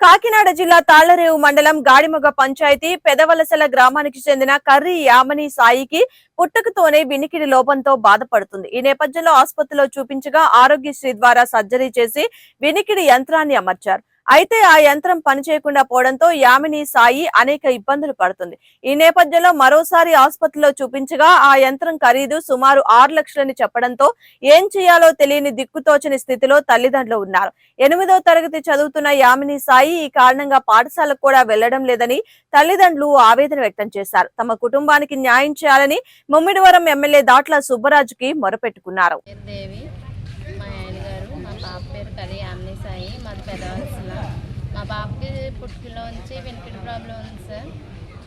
కాకినాడ జిల్లా తాళ్ళరేవు మండలం గాడిమొగ పంచాయతీ పెదవలసల గ్రామానికి చెందిన కర్రీ యామని సాయికి పుట్టుకతోనే వినికిడి లోపంతో బాధపడుతుంది. ఈ నేపథ్యంలో ఆసుపత్రిలో చూపించగా ఆరోగ్యశ్రీ ద్వారా సర్జరీ చేసి వినికిడి యంత్రాన్ని అమర్చారు. అయితే ఆ యంత్రం పనిచేయకుండా పోవడంతో యామిని సాయి అనేక ఇబ్బందులు పడుతుంది. ఈ నేపథ్యంలో మరోసారి ఆసుపత్రిలో చూపించగా ఆ యంత్రం ఖరీదు సుమారు ఆరు లక్షలని చెప్పడంతో ఏం చేయాలో తెలియని దిక్కుతోచని స్థితిలో తల్లిదండ్రులు ఉన్నారు. ఎనిమిదో తరగతి చదువుతున్న యామిని సాయి ఈ కారణంగా పాఠశాలకు కూడా వెళ్ళడం లేదని తల్లిదండ్రులు ఆవేదన వ్యక్తం చేశారు. తమ కుటుంబానికి న్యాయం చేయాలని ముమ్మిడివరం ఎమ్మెల్యే దాట్ల సుబ్బరాజుకి మొరపెట్టుకున్నారు. పేరు మా పేరు మాది పెదవలసిన మా బాబుకి పుట్టుకలోంచి వినికిడి ప్రాబ్లం ఉంది సార్.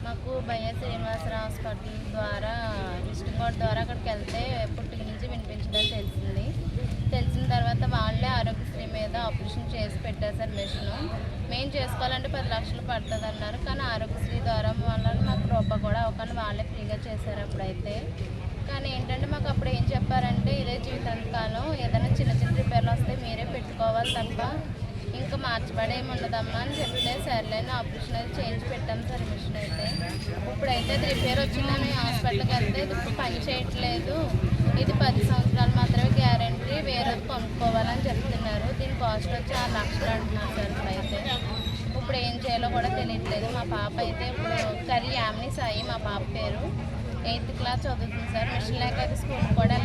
మాకు భయ శ్రీనివాసరావు హాస్పిటల్ ద్వారా డిస్ట్రిక్ట్ కోర్ట్ ద్వారా అక్కడికి వెళ్తే పుట్టుక నుంచి వినిపించడం తెలిసింది. తెలిసిన తర్వాత వాళ్ళే ఆరోగ్యశ్రీ మీద ఆపరేషన్ చేసి పెట్టారు సార్ మిషన్. మేము చేసుకోవాలంటే పది లక్షలు పడుతుంది అన్నారు కానీ ఆరోగ్యశ్రీ ద్వారా వల్ల మాకు రూపాయి కూడా అవ్వకుండా వాళ్ళే ఫ్రీగా చేశారు అప్పుడైతే. కానీ ఏంటంటే మాకు అప్పుడు ఏం చెప్పారంటే ఇదే జీవితాంతకాలం ఏదైనా చిన్న చిన్న రిపేర్లు వస్తే మీరే పెట్టుకోవాలి తప్ప ఇంకా మార్చబడి ఏమి ఉండదమ్మా అని చెప్తే సర్లేని ఆపరేషన్ అయితే చేయించి పెట్టాం సార్ మిషన్ అయితే. ఇప్పుడైతే అది రిపేర్ వచ్చిందని హాస్పిటల్కి వెళ్తే ఇది ఇప్పుడు పని చేయట్లేదు. ఇది పది సంవత్సరాలు మాత్రమే గ్యారంటీ వేరేది కొనుక్కోవాలని చెప్తున్నారు. దీని కాస్ట్ వచ్చి ఆరు లక్షలు అంటున్నారు సార్ ఇప్పుడైతే. ఇప్పుడు ఏం చేయాలో కూడా తెలియట్లేదు. మా పాప అయితే ఇప్పుడు కర్రీ యామ్ని సాయి మా పాప పేరు. ఎయిత్ క్లాస్ చదువుతుంది సార్. మిషన్ లేక అయితే స్కూల్ కూడా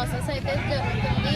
అడుగుతున్నారంటే సహాయం కోసం చూస్తున్నాను సార్ ప్రాసెస్ అయితే జరుగుతుంది ఏదో ఒకటి